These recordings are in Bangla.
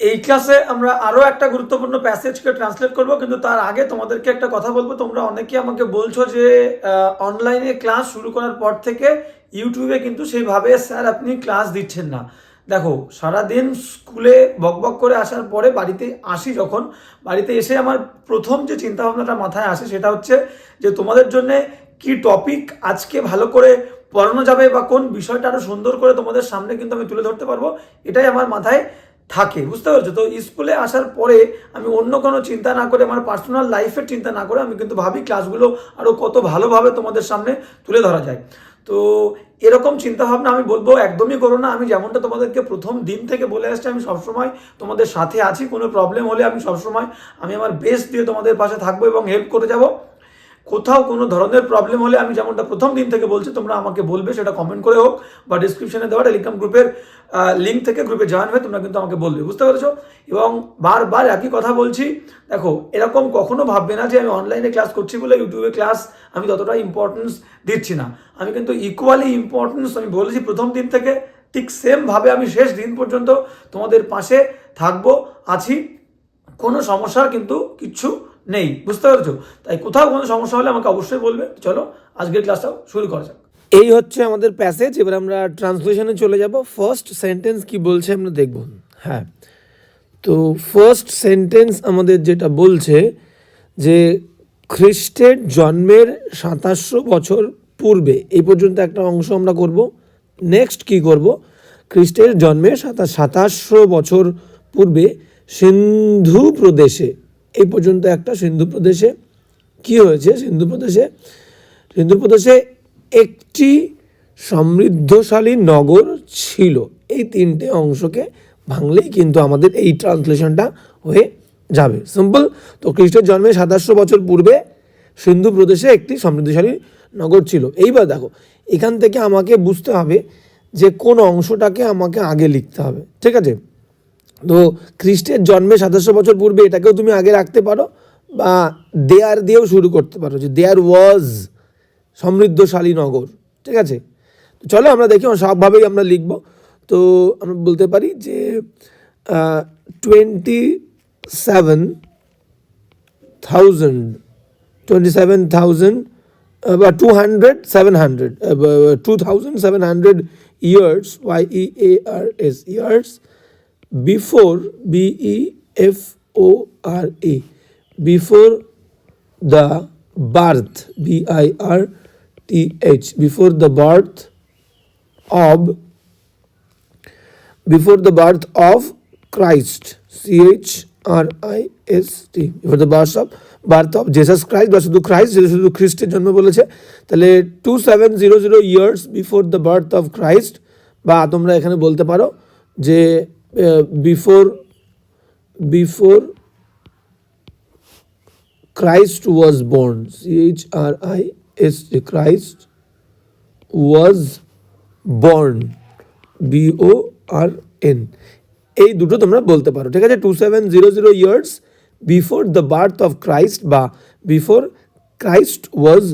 এই ক্লাসে আমরা আরও একটা গুরুত্বপূর্ণ প্যাসেজকে ট্রান্সলেট করব, কিন্তু তার আগে তোমাদেরকে একটা কথা বলব। তোমরা অনেকেই আমাকে বলছো যে অনলাইনে ক্লাস শুরু করার পর থেকে ইউটিউবে কিন্তু সেইভাবে স্যার আপনি ক্লাস দিচ্ছেন না। দেখো, সারাদিন স্কুলে বকবক করে আসার পরে বাড়িতে আসি যখন, বাড়িতে এসে আমার প্রথম যে চিন্তাভাবনাটা মাথায় আসে সেটা হচ্ছে যে, তোমাদের জন্যে কি টপিক আজকে ভালো করে পড়ানো যাবে বা কোন বিষয়টা আরও সুন্দর করে তোমাদের সামনে কিন্তু আমি তুলে ধরতে পারব, এটাই আমার মাথায় থাকে, বুঝতে পারছ? তো স্কুলে আসার পরে আমি অন্য কোনো চিন্তা না করে, আমার পার্সোনাল লাইফের চিন্তা না করে আমি কিন্তু ভাবি ক্লাসগুলো আরও কত ভালোভাবে তোমাদের সামনে তুলে ধরা যায়। তো এরকম চিন্তাভাবনা আমি বলব একদমই করো না। আমি যেমনটা তোমাদেরকে প্রথম দিন থেকে বলে আসছি, আমি সবসময় তোমাদের সাথে আছি, কোনো প্রবলেম হলে আমি সবসময় আমি আমার বেস্ট দিয়ে তোমাদের পাশে থাকব এবং হেল্প করে যাব। কোথাও কোনো ধরনের প্রবলেম হলে আমি যেমনটা প্রথম দিন থেকে বলছি, তোমরা আমাকে বলবে, সেটা কমেন্ট করে হোক বা ডিসক্রিপশনে দেওয়া টেলিগ্রাম গ্রুপের লিঙ্ক থেকে গ্রুপে জয়েন হয়ে তোমরা কিন্তু আমাকে বলবে, বুঝতে পেরেছ? এবং বারবার একই কথা বলছি, দেখো, এরকম কখনো ভাববে না যে আমি অনলাইনে ক্লাস করছি বলে ইউটিউবে ক্লাস আমি ততটা ইম্পর্টেন্স দিচ্ছি না। আমি কিন্তু ইকুয়ালি ইম্পর্টেন্স আমি বলেছি প্রথম দিন থেকে, ঠিক সেমভাবে আমি শেষ দিন পর্যন্ত তোমাদের পাশে থাকব, আছি। কোনো সমস্যার কিন্তু কিচ্ছু নেই, বুঝতে পারছ? তাই কোথাও কোনো সমস্যা হলে আমাকে অবশ্যই বলবে। চলো, আজকের ক্লাসটাও শুরু করা যাক। এই হচ্ছে আমাদের প্যাসেজ এবার আমরা ট্রান্সলেশনে চলে যাব। ফার্স্ট সেন্টেন্স কি বলছে আমরা দেখব। হ্যাঁ। তো ফার্স্ট সেন্টেন্স আমাদের যেটা বলছে যে, খ্রিস্টের জন্মের সাতাশশো বছর পূর্বে, এই পর্যন্ত একটা অংশ আমরা করব। নেক্সট কি করব? খ্রিস্টের জন্মের সাতা, সাতাশশো বছর পূর্বে সিন্ধু প্রদেশে এই পর্যন্ত একটা সিন্ধু প্রদেশে কি হয়েছে? সিন্ধু প্রদেশে সিন্ধু প্রদেশে একটি সমৃদ্ধশালী নগর ছিল। এই তিনটে অংশকে ভাঙলেই কিন্তু আমাদের এই ট্রান্সলেশনটা হয়ে যাবে। সিম্পল, তো খ্রিস্টের জন্মে সাতাশশো বছর পূর্বে সিন্ধু প্রদেশে একটি সমৃদ্ধশালী নগর ছিল। এইবার দেখো, এখান থেকে আমাকে বুঝতে হবে যে কোন অংশটাকে আমাকে আগে লিখতে হবে। ঠিক আছে? তো খ্রিস্টের জন্মে সাতাশশো বছর পূর্বে এটাকেও তুমি আগে রাখতে পারো বা দেয়ার দিয়েও শুরু করতে পারো যে দেয়ার ওয়াজ সমৃদ্ধশালী নগর, ঠিক আছে? তো চলো আমরা দেখি সবভাবেই আমরা লিখব। তো আমরা বলতে পারি যে twenty seven thousand twenty seven thousand বা two hundred seven hundred two thousand seven hundred years Y E A R S years B E F O R A before the birth B I R T H before the birth of before the birth of Christ C H R I S T before the birth of birth of Jesus Christ বা শুধু ক্রাইস্ট যেটা শুধু খ্রিস্টের জন্ম বলেছে তাহলে two seven zero zero years before the birth of Christ বা তোমরা এখানে বলতে পারো যে before before Christ was born C H R I S Christ was born B O R N এই দুটো তোমরা বলতে পারো, ঠিক আছে? Two seven zero zero years before the birth of Christ বা বিফোর ক্রাইস্ট ওয়াজ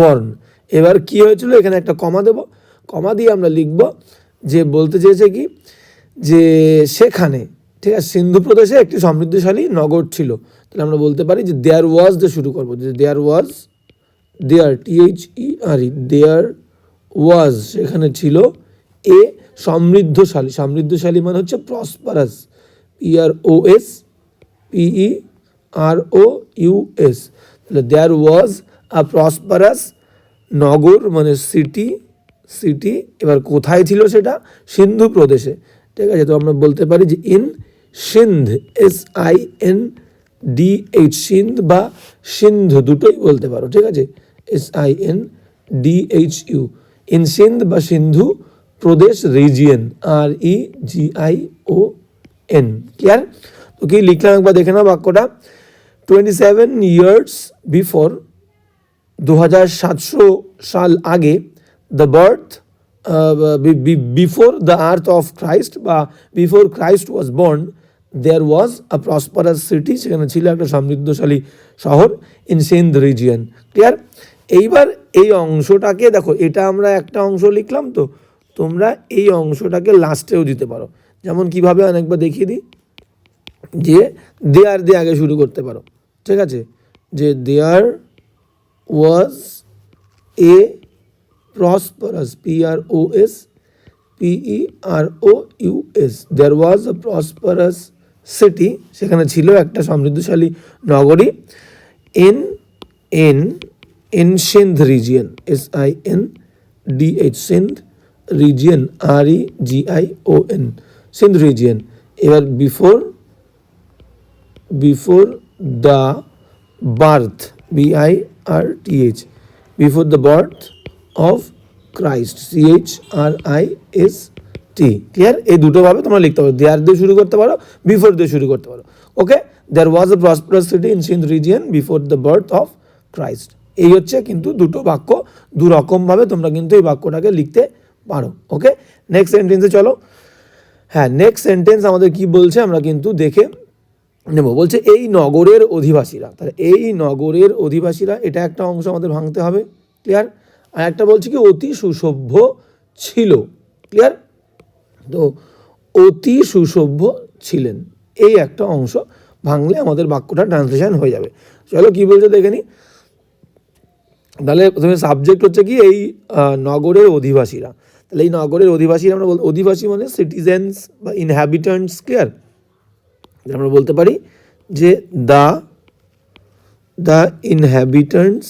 বর্ন এবার কি হয়েছিল? এখানে একটা কমা দেব। কমা দিয়ে আমরা লিখব যে বলতে চেয়েছে কি? যে সেখানে, ঠিক আছে, সিন্ধু প্রদেশে একটি সমৃদ্ধশালী নগর ছিল। তাহলে আমরা বলতে পারি যে দেয়ার ওয়াজ দিয়ে শুরু করব, যে there was there T H E R ই দেয়ার ওয়াজ সেখানে ছিল এ সমৃদ্ধশালী। সমৃদ্ধশালী মানে হচ্ছে prosperous P R O S P E R O U S তাহলে দেয়ার ওয়াজ আ প্রসপারাস নগর মানে সিটি সিটি এবার কোথায় ছিল সেটা? সিন্ধু প্রদেশে। ঠিক আছে, তো আমরা বলতে পারি যে in Sindh S I N D H Sindh বা সিন্ধু দুটোই বলতে পারো, ঠিক আছে? S I N D H U in Sindh বা সিন্ধু প্রদেশ region R E G I O N clear তো কি লিখলাম একবার দেখে নাও বাক্যটা। টোয়েন্টি সেভেন ইয়ার্স বিফোর দু হাজার সাতশো সাল আগে the birth before the earth of Christ বা before Christ was born there was a prosperous city সেখানে ছিল একটা সমৃদ্ধশালী শহর ইন সিন্ধ রিজিয়ন ক্লিয়ার এইবার এই অংশটাকে দেখো, এটা আমরা একটা অংশ লিখলাম তো, তোমরা এই অংশটাকে লাস্টেও দিতে পারো। যেমন কীভাবে অনেকবার দেখিয়ে দিই, যে দেয়ার দিয়ে আগে শুরু করতে পারো, ঠিক আছে? যে there was a prosperous P R O S P E R O U S there was a prosperous city সেখানে ছিল একটা সমৃদ্ধশালী নগরী in in in Sindh region S I N D H Sindh region R E G I O N Sindh region এবার before before the birth, b i r t h, before the birth of christ, c h r i s t. Clear এই দুটো ভাবে তোমরা লিখতে পারো। দেয়ার দিয়ে শুরু করতে পারো বিফোর দিয়ে শুরু করতে পারো। Okay there was a prosperous city in Sindh region before the birth of Christ এই হচ্ছে কিন্তু দুটো বাক্য। দু রকমভাবে তোমরা কিন্তু এই বাক্যটাকে লিখতে পারো। ওকে নেক্সট সেন্টেন্সে চলো। হ্যাঁ নেক্সট সেন্টেন্স আমাদের কি বলছে আমরা কিন্তু দেখে নেব। বলছে, এই নগরের অধিবাসীরা। তাহলে এই নগরের অধিবাসীরা, এটা একটা অংশ আমাদের ভাঙতে হবে। ক্লিয়ার আর একটা বলছে কি, অতি সুসভ্য ছিল। ক্লিয়ার তো অতি সুসভ্য ছিলেন। এই একটা অংশ ভাঙলে আমাদের বাক্যটা ট্রান্সলেশন হয়ে যাবে। চলো কি বলছে দেখে নি। তাহলে প্রথমে সাবজেক্ট হচ্ছে কি, এই নগরের অধিবাসীরা। তাহলে এই নগরের অধিবাসীরা আমরা বল, অধিবাসী মানে সিটিজেন্স বা ইনহ্যাবিটেন্টস ক্লিয়ার আমরা বলতে পারি যে the the inhabitants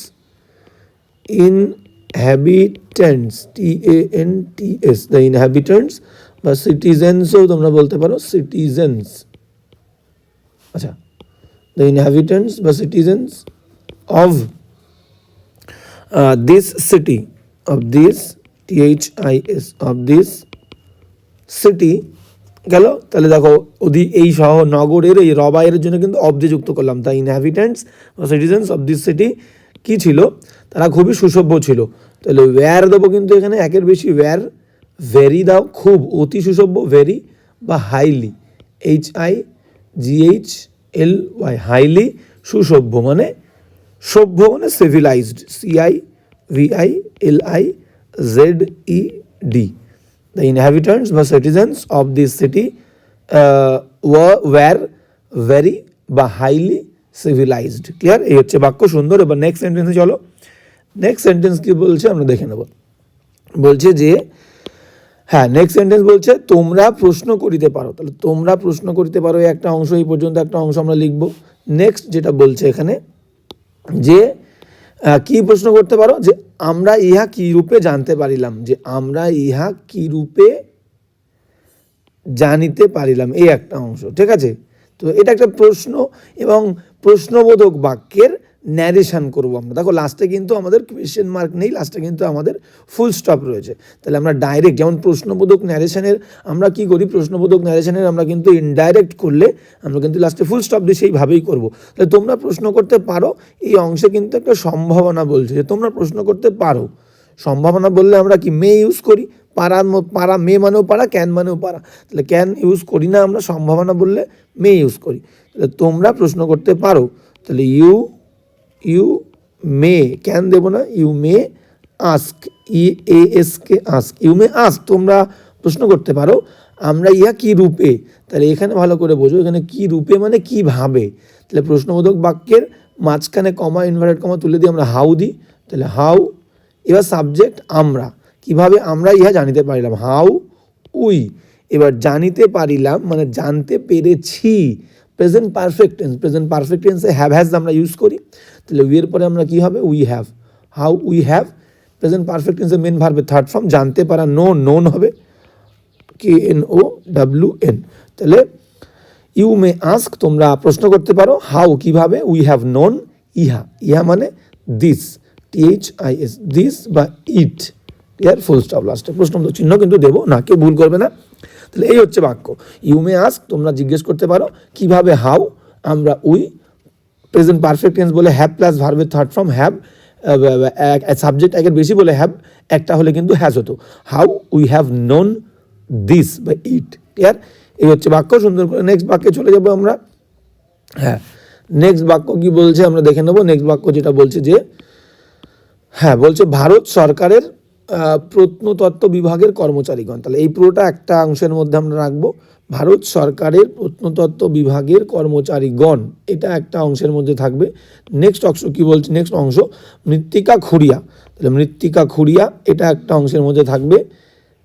inhabitants T A N T S the inhabitants বা সিটিজেন্সও তোমরা বলতে পারো সিটিজেন্স আচ্ছা দ্য ইনহ্যাবিটেন্টস বা citizens of this city of this T H I S of this city গেল। তাহলে দেখো ওদি এই শহর নগরের, এই রবাইয়ের জন্য কিন্তু অব দিয়ে যুক্ত করলাম। দ্য ইনহ্যাবিটেন্টস বা সিটিজেন্স অফ দিস সিটি কী ছিল? তারা খুবই সুসভ্য ছিল। তাহলে ওয়্যার দেবো কিন্তু এখানে? একের বেশি ওয়্যার ভেরি দাও খুব অতি সুসভ্য ভেরি বা highly H I G H L Y highly সুসভ্য মানে সভ্য মানে civilized C I V I L I Z E D the inhabitants বা citizens of this city were, were বা হাইলি সিভিলাইজড ক্লিয়ার এই হচ্ছে বাক্য, সুন্দর। এবার নেক্সট সেন্টেন্সে চলো। নেক্সট সেন্টেন্স কি বলছে? আমরা দেখে নেব। বলছে যে হ্যাঁ নেক্সট সেন্টেন্স বলছে, তোমরা প্রশ্ন করিতে পারো। তাহলে তোমরা প্রশ্ন করিতে পারো একটা অংশ, এই পর্যন্ত একটা অংশ আমরা লিখব। নেক্সট যেটা বলছে এখানে, যে কি প্রশ্ন করতে পারো? যে, আমরা ইহা কি রূপে জানতে পারিলাম? যে, আমরা ইহা কি রূপে জানিতে পারিলাম? এই একটা অংশ, ঠিক আছে? তো এটা একটা প্রশ্ন এবং প্রশ্নবোধক বাক্যের ন্যারেশন করব আমরা। দেখো লাস্টে কিন্তু আমাদের কোয়েশ্চেন মার্ক নেই লাস্টে কিন্তু আমাদের ফুল স্টপ রয়েছে। তাহলে আমরা ডাইরেক্ট যেমন প্রশ্নবোধক ন্যারেশনের আমরা কি করি? প্রশ্নবোধক ন্যারেশনের আমরা কিন্তু ইনডাইরেক্ট করলে আমরা কিন্তু লাস্টে ফুল স্টপ দিয়ে সেইভাবেই করব। তাহলে তোমরা প্রশ্ন করতে পারো, এই অংশে কিন্তু একটা সম্ভাবনা বলছে যে তোমরা প্রশ্ন করতে পারো। সম্ভাবনা বললে আমরা কি মে ইউজ করি? পাড়া পাড়া মে মানেও পাড়া ক্যান মানেও পাড়া তাহলে ক্যান ইউজ করি না আমরা, সম্ভাবনা বললে মে ইউজ করি। তোমরা প্রশ্ন করতে পারো। তাহলে ইউ ইউ মে ক্যান দেবো না? You may ask E A S K ask you may ask তোমরা প্রশ্ন করতে পারো। আমরা ইহা কি রূপে? তাহলে এখানে ভালো করে বোঝো, এখানে কি রূপে মানে কীভাবে তাহলে প্রশ্নবোধক বাক্যের মাঝখানে কমা ইনভার্টেড কমা তুলে দিয়ে আমরা হাউ দিই। তাহলে হাউ এবার সাবজেক্ট আমরা। কীভাবে আমরা ইহা জানিতে পারিলাম? How we. এবার জানিতে পারিলাম মানে জানতে পেরেছি। Present perfect tense present perfect টেন্সে হ্যাভ হ্যাজ আমরা ইউজ করি। তাহলে উইয়ের পরে আমরা কী হবে? We have how we have present perfect টেন্সে মেন ভার্বে থার্ড ফর্ম জানতে পারা নো নোন হবে। K N O W N তাহলে ইউ মে আস্ক তোমরা প্রশ্ন করতে পারো হাউ কীভাবে? উই হ্যাভ নোন ইহা। ইহা মানে this T H I S this বা ইট ইয়ার ফুল স্টপ লাস্টে প্রশ্নবোধক চিহ্ন কিন্তু দেবো না, কেউ ভুল করবে না। তাহলে এই হচ্ছে বাক্য। ইউ মে আস্ক তোমরা জিজ্ঞেস করতে পারো, কীভাবে হাউ আমরা উই প্রেজেন্ট পারফেক্ট টেন্স বলে হ্যাভ প্লাস ভার্বের থার্ড ফর্ম হ্যাভ সাবজেক্ট একের বেশি বলে হ্যাভ একটা হলে কিন্তু হ্যাজ হতো। How we have known this বা ইট ক্লিয়ার এই হচ্ছে বাক্য, সুন্দর করে নেক্সট বাক্যে চলে যাব আমরা। হ্যাঁ নেক্সট বাক্য কি বলছে? আমরা দেখে নেব। নেক্সট বাক্য যেটা বলছে যে হ্যাঁ বলছে, ভারত সরকারের প্রত্নতত্ত্ব বিভাগের কর্মচারীগণ। তাহলে এই পুরোটা একটা অংশের মধ্যে আমরা রাখব। ভারত সরকারের প্রত্নতত্ত্ব বিভাগের কর্মচারীগণ, এটা একটা অংশের মধ্যে থাকবে। নেক্সট অংশ, কি বলছে? নেক্সট অংশ, মৃত্তিকা খুঁড়িয়া। তাহলে মৃত্তিকা খুঁড়িয়া, এটা একটা অংশের মধ্যে থাকবে।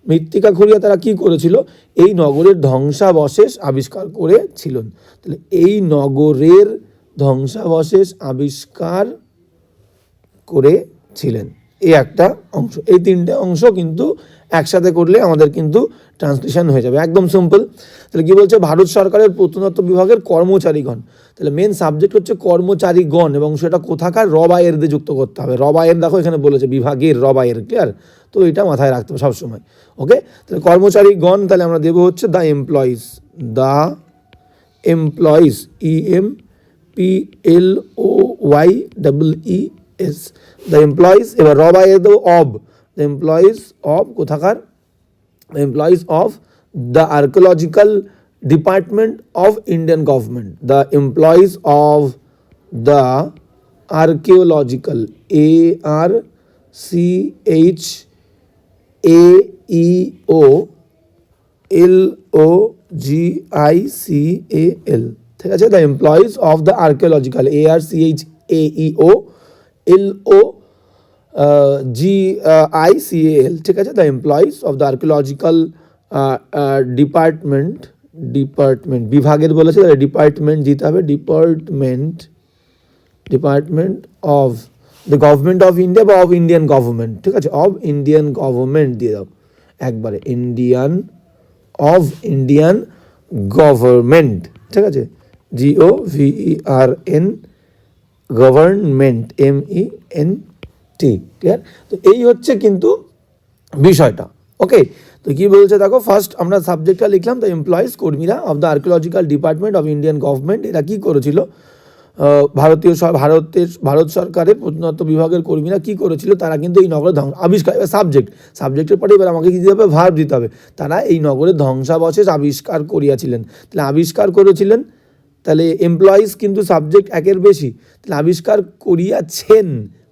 মৃত্তিকা খুঁড়িয়া তারা কি করেছিল? এই নগরের ধ্বংসাবশেষ আবিষ্কার করেছিলেন। তাহলে এই নগরের ধ্বংসাবশেষ আবিষ্কার করেছিলেন। এই একটা অংশ। এই তিনটে অংশ কিন্তু একসাথে করলে আমাদের কিন্তু ট্রান্সলেশন হয়ে যাবে। একদম সিম্পল তাহলে কি বলছে? ভারত সরকারের প্রত্নতত্ত্ব বিভাগের কর্মচারীগণ। তাহলে মেন সাবজেক্ট হচ্ছে কর্মচারীগণ এবং সেটা কোথাকার রবায়ের দিয়ে যুক্ত করতে হবে। রবায়ের দেখো এখানে বলেছে, বিভাগের রবায়ের ক্লিয়ার তো এটা মাথায় রাখতে হবে সবসময়। ওকে তাহলে কর্মচারীগণ, তাহলে আমরা দেবো হচ্ছে the employees the employees E M P L O Y double E S the employees এবার রবাই দেবো অব দ্য এমপ্লয়িজ অব কোথাকার the employees of the archaeological department of indian government the employees of the archaeological a r c h a e o L O G I C A L ঠিক আছে the employees of the archaeological A R C H A E O L O G I C L ঠিক আছে? The employees of the archaeological department department বিভাগের বলেছে ডিপার্টমেন্ট দিতে হবে department department of the government of India বা অফ ইন্ডিয়ান গভর্নমেন্ট ঠিক আছে? অফ ইন্ডিয়ান গভর্নমেন্ট দিয়ে দাও। একবারে ইন্ডিয়ান অফ ইন্ডিয়ান গভর্নমেন্ট ঠিক আছে? G O V E R N government M E N T clear তো এই হচ্ছে কিন্তু বিষয়টা ওকে তো কি বলছে দেখো ফার্স্ট আমরা সাবজেক্টটা লিখলাম দ্য এমপ্লয়িজ কর্মীরা of the archaeological department of Indian government এরা কী করেছিল? ভারতীয় ভারতের, ভারত সরকারের প্রত্নতত্ত্ব বিভাগের কর্মীরা কি করেছিল? তারা কিন্তু এই নগরের ধ্বংস, আবিষ্কার, এবার সাবজেক্ট সাবজেক্টের পরে এবার আমাকে কি দিতে হবে? ভার্ব দিতে হবে। তারা এই নগরের ধ্বংসাবশেষ আবিষ্কার করিয়াছিলেন। তাহলে আবিষ্কার করেছিলেন তাহলে এমপ্লয়িজ কিন্তু সাবজেক্ট একের বেশি, তাহলে আবিষ্কার করিয়াছেন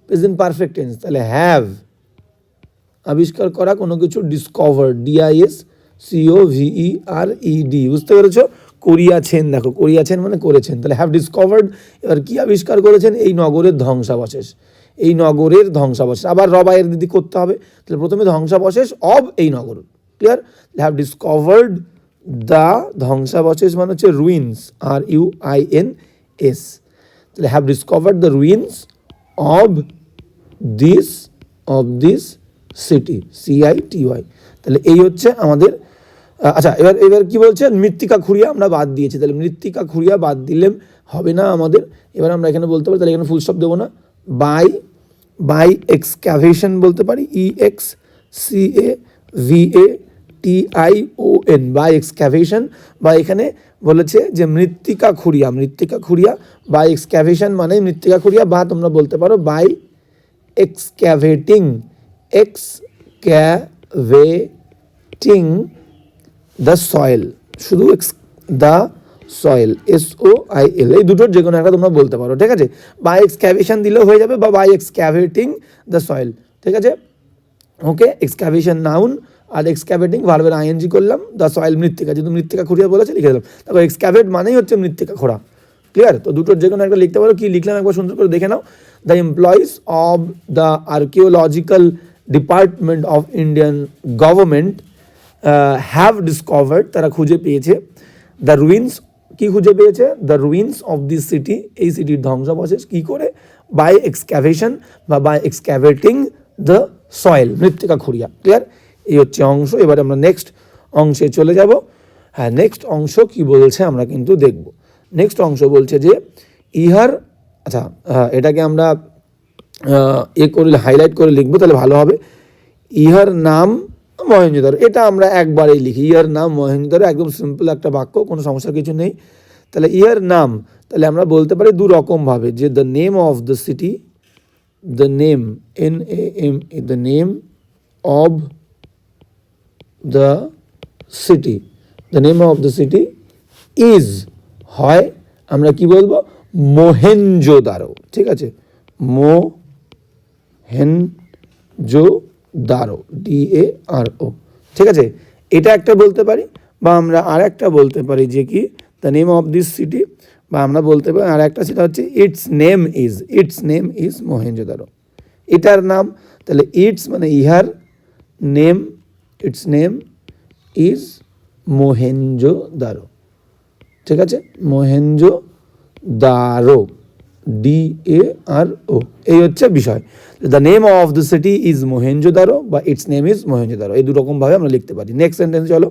প্রেজেন্ট পারফেক্ট টেন্স তাহলে হ্যাভ আবিষ্কার করা কোনো কিছু discover D I S C O V E R E D বুঝতে পেরেছ? করিয়াছেন, দেখো, করিয়াছেন মানে করেছেন, তাহলে হ্যাভ ডিসকভার্ড এবার কি আবিষ্কার করেছেন? এই নগরের ধ্বংসাবশেষ, এই নগরের ধ্বংসাবশেষ, আবার রবায়ের দিদি করতে হবে, তাহলে প্রথমে ধ্বংসাবশেষ অব এই নগর ক্লিয়ার হ্যাভ ডিসকভার্ড দ্য ধ্বংসাবশেষ মানে হচ্ছে ruins R U I N S তাহলে have discovered the ruins of this of this city C I T Y তাহলে এই হচ্ছে আমাদের আচ্ছা এবার এবার কি বলছে? মৃত্তিকা খুঁড়িয়া আমরা বাদ দিয়েছি। তাহলে মৃত্তিকা খুঁড়িয়া বাদ দিলে হবে না আমাদের। এবার আমরা এখানে বলতে পারি, তাহলে এখানে ফুল স্টপ দেবো না। বাই বাই এক্সক্যাভেশন বলতে পারি E X C A V A T I O N by excavation বা এখানে বলেছে যে মৃত্তিকা খুঁড়িয়া মৃত্তিকা খুঁড়িয়া বাই এক্সক্যাভেশন মানে মৃত্তিকা খুঁড়িয়া বা তোমরা বলতে পারো by excavating excavating the soil শুধু ex the soil S O I L এই দুটোর যে কোনো একটা তোমরা বলতে পারো, ঠিক আছে? বাই এক্সক্যাভেশন দিলেও হয়ে যাবে বা বাই এক্সক্যাভেটিং দ্য সয়েল ঠিক আছে? ওকে এক্সক্যাভেশন নাউন আর এক্সক্যাভেটিং ভার্বের আইএনজি করলাম দ্য সয়েল মৃত্তিকা, যেহেতু মৃত্তিকা খুঁড়িয়া বলেছে, লিখে দিলাম। দেখো এক্সক্যাভেট মানেই হচ্ছে মৃত্তিকা খোঁড়া। ক্লিয়ার তো দুটোর যে কোনো একটা লিখতে পারো, কি লিখলাম একবার সুন্দর করে দেখে নাও। The employees of the archaeological department of Indian government have discovered তারা খুঁজে পেয়েছে দ্য রুইন্স কি খুঁজে পেয়েছে? The ruins of this city এই সিটির ধ্বংসাবশেষ কি করে? বাই এক্সক্যাভেশন বা বাই এক্সক্যাভেটিং দ্য সয়েল মৃত্তিকা খুঁড়িয়া। ক্লিয়ার এই হচ্ছে অংশ। এবার আমরা নেক্সট অংশে চলে যাব। হ্যাঁ নেক্সট অংশ কি বলছে আমরা কিন্তু দেখব। নেক্সট অংশ বলছে যে ইহার আচ্ছা হ্যাঁ এটাকে আমরা এ করে হাইলাইট করে লিখব, তাহলে ভালো হবে। ইহার নাম মহেঞ্জোদারো এটা আমরা একবারেই লিখি। ইহার নাম মহেঞ্জোদারো একদম সিম্পল একটা বাক্য, কোনো সমস্যার কিছু নেই। তাহলে ইহার নাম, তাহলে আমরা বলতে পারি দু রকমভাবে যে the name of the city the name N A M the name of the city the name of the city is হয়, আমরা কি বলব? মোহেনজোদারো, ঠিক আছে? মো হেন জো দারো ডি এ আর ও ঠিক আছে? এটা একটা বলতে পারি, বা আমরা আর একটা বলতে পারি যে কি? The name of this city বা আমরা বলতে পারি আর একটা সেটা হচ্ছে its name is its name is Mohenjodaro এটার নাম, তাহলে ইটস মানে ইহার name its name is Mohenjodaro ঠিক আছে? মহেঞ্জো দারো ডি এ আর ও এই হচ্ছে বিষয়। The name of the city is Mohenjodaro বা ইটস নেম ইজ মহেঞ্জোদারো এই দুরকমভাবে আমরা লিখতে পারি। নেক্সট সেন্টেন্স চলো।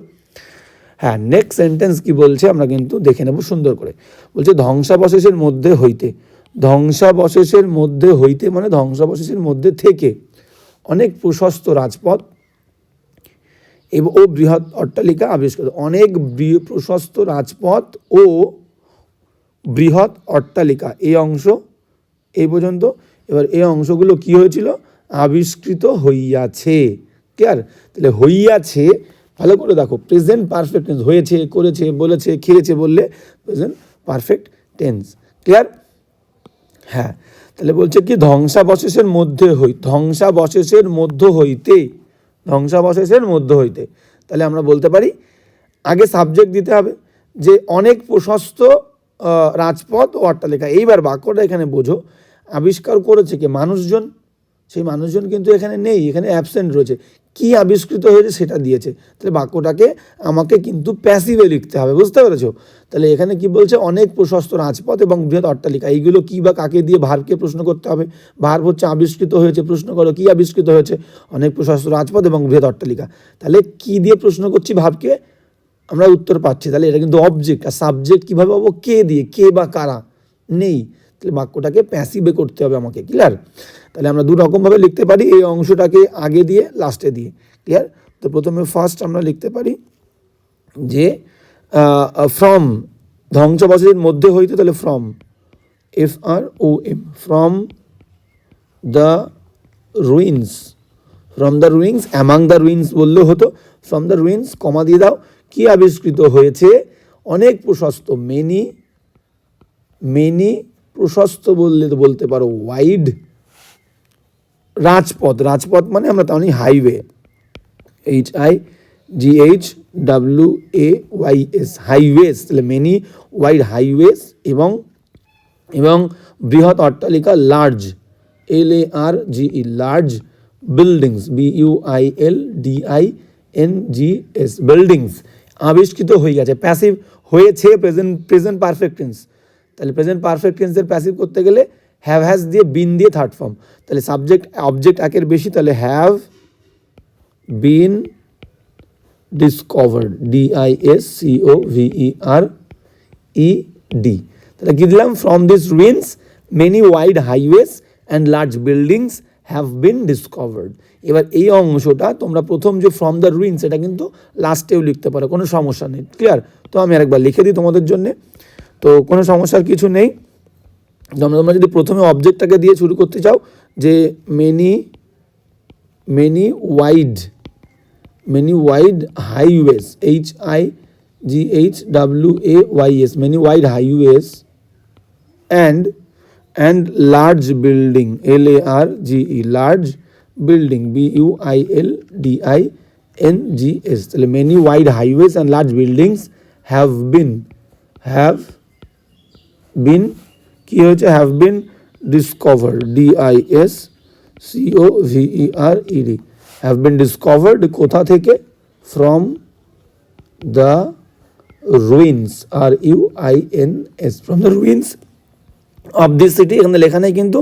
হ্যাঁ নেক্সট সেন্টেন্স কি বলছে আমরা কিন্তু দেখে নেব সুন্দর করে। বলছে, ধ্বংসাবশেষের মধ্যে হইতে। ধ্বংসাবশেষের মধ্যে হইতে মানে ধ্বংসাবশেষের মধ্যে থেকে অনেক প্রশস্ত রাজপথ এবং ও বৃহৎ অট্টালিকা আবিষ্কৃত। অনেক প্রশস্ত রাজপথ ও বৃহৎ অট্টালিকা। এই অংশ এই পর্যন্ত। এবার এই অংশগুলো কি হয়েছিল? আবিষ্কৃত হইয়াছে। ক্লিয়ার? তাহলে হইয়াছে, ভালো করে দেখো। প্রেজেন্ট পারফেক্ট টেন্স হয়েছে, করেছে, বলেছে খেয়েছে বললে প্রেজেন্ট পারফেক্ট টেন্স। ক্লিয়ার? হ্যাঁ। তাহলে বলছে কি, ধ্বংসাবশেষের মধ্যে হই, ধ্বংসাবশেষের মধ্য হইতে ধ্বংসাবশেষের মধ্য হইতে। তাহলে আমরা বলতে পারি, আগে সাবজেক্ট দিতে হবে যে অনেক প্রশস্ত রাজপথ ও অট্টালিকা। এইবার বাক্যটা এখানে বোঝো। আবিষ্কার করেছে কি? মানুষজন। সেই মানুষজন কিন্তু এখানে নেই, এখানে অ্যাবসেন্ট রয়েছে। কি আবিষ্কৃত হয়েছে সেটা দিয়েছে। তাহলে বাক্যটাকে আমাকে কিন্তু প্যাসিভে লিখতে হবে, বুঝতে পেরেছ? তাহলে এখানে কি বলছে? অনেক প্রশস্ত রাজপথ এবং বৃহৎ অট্টালিকা, এইগুলো কি বা কাকে দিয়ে ভারকে প্রশ্ন করতে হবে? ভার হচ্ছে আবিষ্কৃত হয়েছে, প্রশ্ন করো, কি আবিষ্কৃত হয়েছে? অনেক প্রশস্ত রাজপথ এবং বৃহৎ অট্টালিকা। তাহলে কি দিয়ে প্রশ্ন করছি ভাবকে আমরা উত্তর পাচ্ছি। তাহলে এটা কিন্তু অবজেক্ট আর সাবজেক্ট কীভাবে পাবো? কে দিয়ে, কে বা কারা? নেই। তাহলে বাক্যটাকে প্যাসিভে করতে হবে আমাকে ক্লিয়ার তাহলে আমরা দু রকমভাবে লিখতে পারি এই অংশটাকে আগে দিয়ে লাস্টে দিয়ে ক্লিয়ার তো প্রথমে ফার্স্ট আমরা লিখতে পারি যে ফ্রম ধ্বংসাবশেষের মধ্যে হইতে তাহলে from F R O M from the ruins from the ruins among the ruins বললেও হতো ফ্রম দ্য রুইন্স কমা দিয়ে দাও, কি আবিষ্কৃত হয়েছে? অনেক প্রশস্ত মেনি মেনি প্রশস্ত বললে বলতে পারো ওয়াইড রাজপথ। রাজপথ মানে আমরা তাহলে highway H I G H W A Y S highways তাহলে মেনি ওয়াইড হাইওয়েস এবং এবং বৃহৎ অট্টালিকা large L A R G E large buildings B U I L D I N G S buildings আবিষ্কৃত হয়ে গেছে প্যাসিভ হয়েছে প্রেজেন্ট প্রেজেন্ট পারফেক্ট টেন্স তাহলে প্রেজেন্ট পারফেক্ট টেন্সের প্যাসিভ করতে গেলে হ্যাভ হ্যাজ দিয়ে বিন দিয়ে থার্ড ফর্ম তাহলে সাবজেক্ট অবজেক্ট একের বেশি, তাহলে have been discovered D I S C O V E R E D তাহলে কি দিলাম? From this ruins many wide highways and large buildings have been discovered এবার এই অংশটা তোমরা প্রথম যে ফ্রম দ্য রুইন্স এটা কিন্তু লাস্টেও লিখতে পারো, কোনো সমস্যা নেই। ক্লিয়ার তো আমি আরেকবার লিখে দিই তোমাদের জন্যে। তো কোনো সমস্যার কিছু নেই। তোমরা যদি প্রথমে অবজেক্টটাকে দিয়ে শুরু করতে চাও, যে many many wide many wide highways H I G H W A Y S many wide highways and and large building L A R G E large building B U I L D I N G S তাহলে many wide highways and large buildings have been have been কি হয়েছে have been discover D I S C O V E R E D have been discovered কোথা থেকে? From the ruins R U I N S from the ruins of this city এখানে লেখা নেই কিন্তু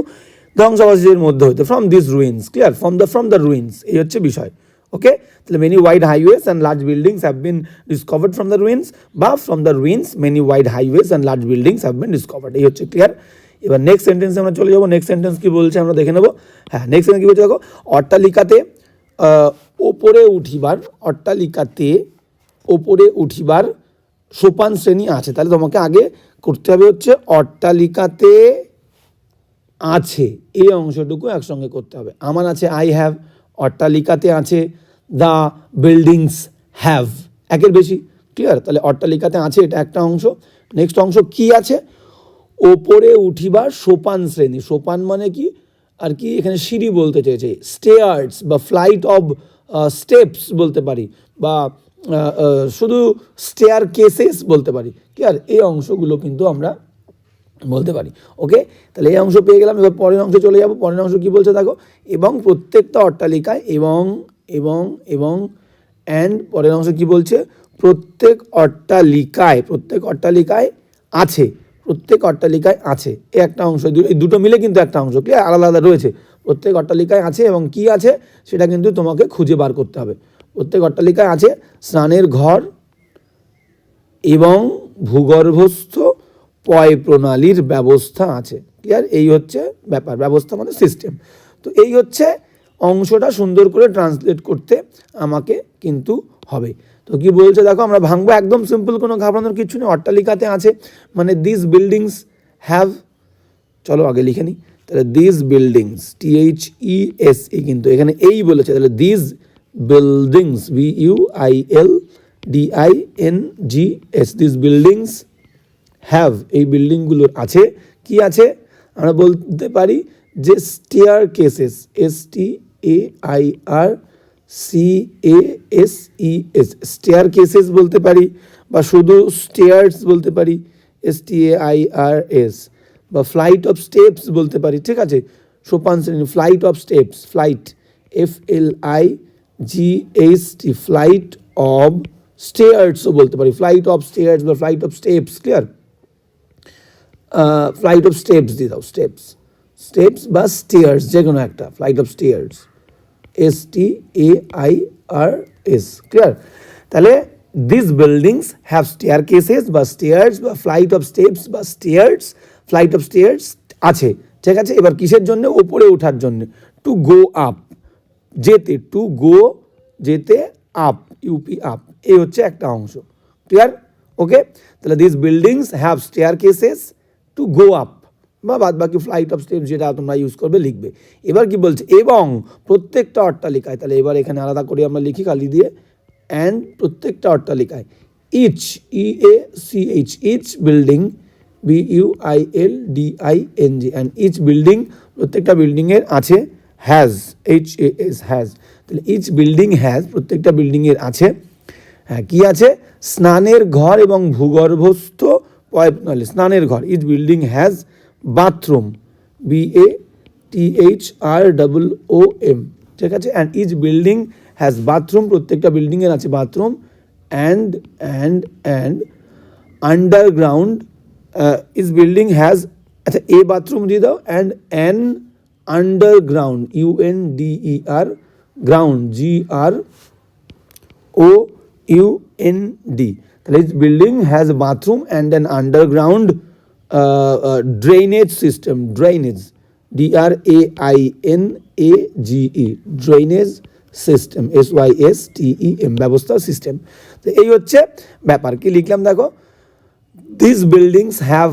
ধ্বংসবাসীদের মধ্যে হইতে from this ruins clear from the from the ruins এই হচ্ছে বিষয়। ওকে তাহলে many wide highways and large buildings have been discovered from the ruins বা from the ruins many wide highways and large buildings have been discovered এই হচ্ছে ক্লিয়ার এবার নেক্সট সেন্টেন্সে আমরা চলে যাব। নেক্সট সেন্টেন্স কি বলছে আমরা দেখে নেব। হ্যাঁ নেক্সট সেন্টেন্স কি বলছে দেখো? অট্টালিকাতে ওপরে উঠিবার অট্টালিকাতে ওপরে উঠিবার সোপান শ্রেণি আছে। তাহলে তোমাকে আগে করতে হবে হচ্ছে অট্টালিকাতে আছে। এই অংশটুকু একসঙ্গে করতে হবে। আমার আছে আই হ্যাভ অট্টালিকাতে আছে। দ্য বিল্ডিংস হ্যাভ একের বেশি ক্লিয়ার তাহলে অট্টালিকাতে আছে এটা একটা অংশ। নেক্সট অংশ কি আছে? ওপরে উঠিবার সোপান শ্রেণি। সোপান মানে কি? আর কি এখানে সিঁড়ি বলতে চেয়েছে। স্টেয়ার্স বা ফ্লাইট অফ স্টেপস বলতে পারি। বা শুধু স্টেয়ার কেসেস বলতে পারি। কি আর এই অংশগুলো কিন্তু আমরা বলতে পারি। ওকে তাহলে এই অংশ পেয়ে গেলাম। এবার পরের অংশে চলে যাব। পরের অংশ কি বলছে দেখো? এবং প্রত্যেকটা অট্টালিকায় এবং এবং এবং অ্যান্ড পরের অংশ কি বলছে? প্রত্যেক অট্টালিকায় প্রত্যেক অট্টালিকায় আছে, প্রত্যেক অট্টালিকায় আছে। এ একটা অংশ, এই দুটো মিলে কিন্তু একটা অংশ ক্লিয়ার আলাদা আলাদা রয়েছে। প্রত্যেক অট্টালিকায় আছে এবং কি আছে? সেটা কিন্তু তোমাকে খুঁজে বার করতে হবে। প্রত্যেক অট্টালিকায় আছে স্নানের ঘর এবং ভূগর্ভস্থ পয় প্রণালীর ব্যবস্থা আছে। ক্লিয়ার এই হচ্ছে ব্যাপার, ব্যবস্থা মানে সিস্টেম তো এই হচ্ছে অংশটা সুন্দর করে ট্রান্সলেট করতে আমাকে কিন্তু হবে। তো কি বলছে দেখো, আমরা ভাঙবো, একদম সিম্পল কোনো ঘাবড়ানোর কিছু নেই, অট্টালিকাতে আছে মানে দিস বিল্ডিংস হ্যাভ চলো আগে লিখে নিই, তাহলে this buildings T H E S E কিন্তু এখানে এই বলেছে, তাহলে this buildings B U I L D I N G S this buildings have এই বিল্ডিংগুলোর আছে, কি আছে? আমরা বলতে পারি যে staircases S T A I R C A S E S staircases বলতে পারি, বা শুধু স্টেয়ার্স বলতে পারি S T A I R S বা ফ্লাইট অফ স্টেপস বলতে পারি, ঠিক আছে? সোপান শ্রেণি flight of steps flight F L I G H T flight of স্টেয়ার্সও বলতে পারি ফ্লাইট অফ স্টেয়ার্স বা flight of steps clear flight of steps দিয়ে দাও স্টেপস স্টেপস বা স্টেয়ার্স যে কোনো একটা, flight of stairs S T A I R S clear তাহলে this buildings have stair cases বা স্টেয়ার্স বা ফ্লাইট অফ স্টেপস বা স্টেয়ার্স ফ্লাইট অফ স্টেয়ার্স আছে, ঠিক আছে? এবার কিসের জন্য? ওপরে ওঠার জন্য। টু গো আপ যেতে টু গো যেতে আপ ইউপি আপ এই হচ্ছে একটা অংশ ক্লিয়ার ওকে তাহলে this buildings have stair cases to go up বা বাদ বাকি ফ্লাইট অফ স্টেপ যেটা তোমরা ইউজ করবে, লিখবে। এবার কি বলছে? এবং প্রত্যেকটা অট্টালিকায়, তাহলে এবার এখানে আলাদা করে আমরা লিখি কালি দিয়ে অ্যান্ড প্রত্যেকটা অট্টালিকায় each E A C H each building B U I L D I N G and each building প্রত্যেকটা বিল্ডিংয়ের আছে has H A S has তাহলে ইচ বিল্ডিং হ্যাজ প্রত্যেকটা বিল্ডিংয়ের আছে হ্যাঁ কী আছে? স্নানের ঘর এবং ভূগর্ভস্থ পয় প্রণালী স্নানের ঘর। Each building has bathroom B A T H R double O M ঠিক আছে? And each building has bathroom প্রত্যেকটা বিল্ডিংয়ের আছে bathroom and and and underground each building has আচ্ছা এ বাথরুম দিয়ে দাও and an underground U N D E R ground G R O U N D তাহলে each building has bathroom and an underground drainage system drainage D R A I N A G E drainage system S Y S T E M ব্যবস্থা সিস্টেম তো এই হচ্ছে ব্যাপার। কি লিখলাম দেখো? These buildings have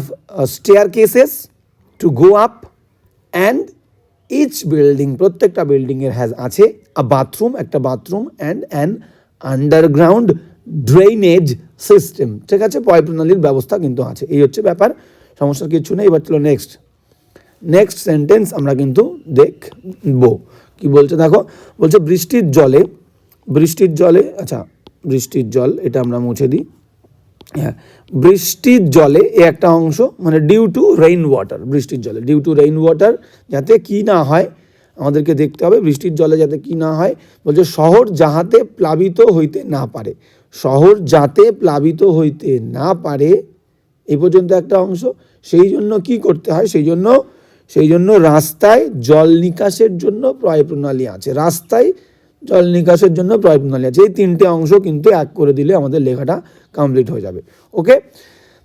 stair cases to go up and each building প্রত্যেকটা বিল্ডিংয়ের হ্যাজ আছে আ বাথরুম একটা bathroom and an underground drainage system ঠিক আছে? পয় প্রণালীর ব্যবস্থা কিন্তু আছে। এই হচ্ছে ব্যাপার। সমস্যার কিছু নেই, এবার চলো নেক্সট নেক্সট সেন্টেন্স আমরা কিন্তু দেখব। কি বলছে দেখো? বলছে বৃষ্টির জলে বৃষ্টির জলে আচ্ছা বৃষ্টির জল, এটা আমরা মুছে দিই। হ্যাঁ বৃষ্টির জলে এ একটা অংশ মানে ডিউ টু রেইন ওয়াটার বৃষ্টির জলে ডিউ টু রেইন ওয়াটার যাতে কি না হয়, আমাদেরকে দেখতে হবে, বৃষ্টির জলে যাতে কি না হয়, বলছে শহর যাহাতে প্লাবিত হইতে না পারে, শহর যাতে প্লাবিত হইতে না পারে এই পর্যন্ত একটা অংশ। সেই জন্য কি করতে হয়? সেই জন্য সেই জন্য রাস্তায় জল নিকাশের জন্য প্রয় প্রণালী আছে। রাস্তায় জল নিকাশের জন্য প্রয় প্রণালী আছে। এই তিনটে অংশ কিন্তু এক করে দিলে আমাদের লেখাটা কমপ্লিট হয়ে যাবে। ওকে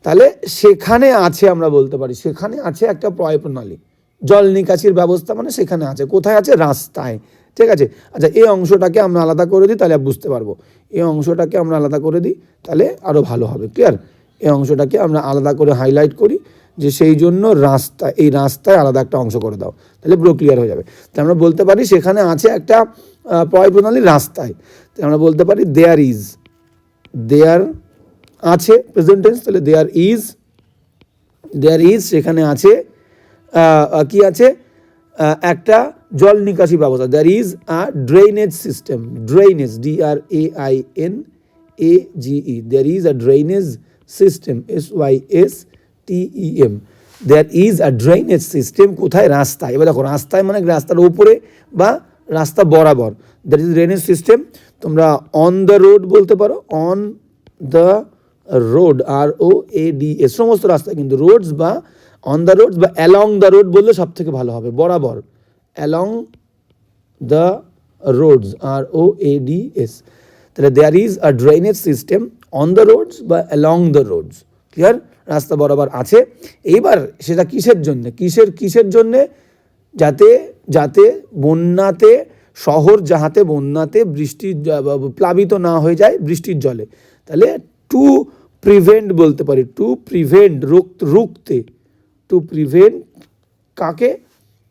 তাহলে সেখানে আছে আমরা বলতে পারি, সেখানে আছে একটা প্রয় প্রণালী জল নিকাশির ব্যবস্থা মানে সেখানে আছে। কোথায় আছে? রাস্তায়। ঠিক আছে? আচ্ছা এই অংশটাকে আমরা আলাদা করে দিই, তাহলে বুঝতে পারব। এই অংশটাকে আমরা আলাদা করে দিই, তাহলে আরও ভালো হবে। ক্লিয়ার এই অংশটাকে আমরা আলাদা করে হাইলাইট করি যে সেই জন্য রাস্তা, এই রাস্তায় আলাদা একটা অংশ করে দাও। তাহলে পুরো ক্লিয়ার হয়ে যাবে। তাহলে আমরা বলতে পারি সেখানে আছে একটা পয় প্রণালী রাস্তায়। তাহলে আমরা বলতে পারি দেয়ার ইজ দেয়ার আছে প্রেজেন্ট টেন্স তাহলে দেয়ার ইজ দেয়ার ইজ সেখানে আছে কি আছে? একটা জল নিকাশি ব্যবস্থা। There is a drainage system drainage D R A I N A G E there is a drainage system S Y S T E M there is a drainage system কোথায়? রাস্তায়। এবার দেখো, রাস্তায় মানে রাস্তার উপরে বা রাস্তা বরাবর। দ্যাট ইজ ড্রেনেজ সিস্টেম তোমরা অন দ্য রোড বলতে পারো। On the road R O A D এ সমস্ত রাস্তা কিন্তু রোডস বা অন দ্য রোডস বা অ্যালং দ্য রোড বললে সব থেকে ভালো হবে। বরাবর। Along the roads R O A D S তাহলে there is a drainage system on the roads বা অ্যালং দ্য রোডস ক্লিয়ার রাস্তা বরাবর আছে। এইবার সেটা কিসের জন্য? কিসের কিসের জন্যে? যাতে যাতে বন্যাতে, শহর যাহাতে বন্যাতে বৃষ্টির প্লাবিত না হয়ে যায় বৃষ্টির জলে। তাহলে টু প্রিভেন্ট বলতে পারি। টু প্রিভেন্ট রুখতে টু প্রিভেন্ট কাকে?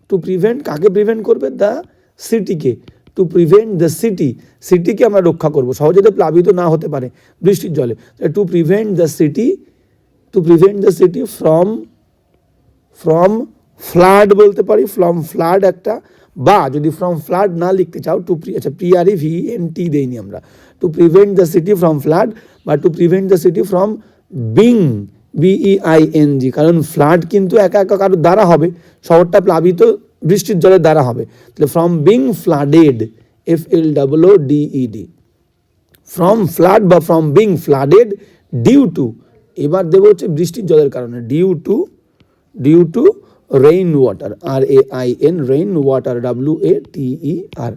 টু প্রিভেন্ট কাকে প্রিভেন্ট করবে? দ্য সিটিকে টু প্রিভেন্ট দ্য সিটি সিটিকে আমরা রক্ষা করব। সহজে যাতে প্লাবিত না হতে পারে বৃষ্টির জলে। To prevent the city to prevent the city from from flood বলতে পারি ফ্রম ফ্লাড একটা বা যদি ফ্রম ফ্লাড না লিখতে চাও টু প্রি আচ্ছা P R E V N T দেইনি আমরা। To prevent the city from flood বা to prevent the city from being B E I N G কারণ ফ্লাড কিন্তু একা একা কারোর দ্বারা হবে, শহরটা প্লাবিত বৃষ্টির জলের দ্বারা হবে। তাহলে from being flooded F L double O D E D from flood বা from being flooded due to এবার দেবো হচ্ছে বৃষ্টির জলের কারণে। Due to due to rain water R A I N rain water W A T E R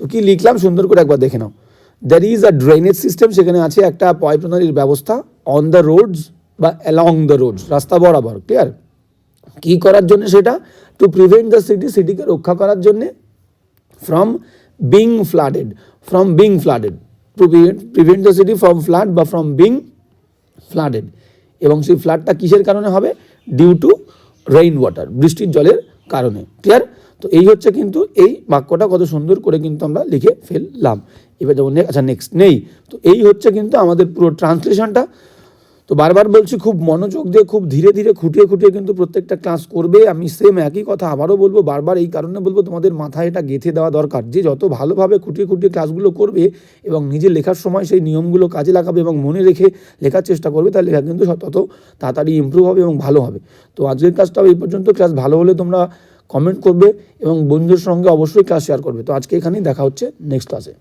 তো কি লিখলাম? সুন্দর করে একবার দেখে নাও। There is a drainage system সেখানে আছে একটা পয় প্রণালীর ব্যবস্থা অন দ্য রোডস বা অ্যালং দ্য রোডস রাস্তা বরাবর ক্লিয়ার কি করার জন্য সেটা? টু প্রিভেন্ট দ্য সিটি সিটিকে রক্ষা করার জন্যে from being flooded from being flooded to prevent the city from flood বা ফ্রম বিং ফ্লাডেড এবং সেই ফ্লাডটা কিসের কারণে হবে? ডিউ টু রেইন ওয়াটার বৃষ্টির জলের কারণে। ক্লিয়ার তো এই হচ্ছে কিন্তু এই বাক্যটা কত সুন্দর করে কিন্তু আমরা লিখে ফেললাম। এবার যেমন আচ্ছা নেক্সট নেই। তো এই হচ্ছে কিন্তু আমাদের পুরো ট্রান্সলেশনটা তো বারবার বলছি, খুব মনোযোগ দিয়ে, খুব ধীরে ধীরে, খুঁটিয়ে খুঁটিয়ে কিন্তু প্রত্যেকটা ক্লাস করবে। আমি সেম একই কথা আবারও বলব, বারবার এই কারণে বলব, তোমাদের মাথায় এটা গেঁথে দেওয়া দরকার যে যত ভালোভাবে খুঁটিয়ে খুঁটিয়ে ক্লাসগুলো করবে এবং নিজে লেখার সময় সেই নিয়মগুলো কাজে লাগাবে এবং মনে রেখে লেখার চেষ্টা করবে, তাহলে লেখা কিন্তু তত তাড়াতাড়ি ইমপ্রুভ হবে এবং ভালো হবে। তো আজকের ক্লাসটাও এই পর্যন্ত। ক্লাস ভালো হলে তোমরা কমেন্ট করবে এবং বন্ধুদের সঙ্গে অবশ্যই ক্লাস শেয়ার করবে। তো আজকে এখানেই দেখা হচ্ছে নেক্সট ক্লাসে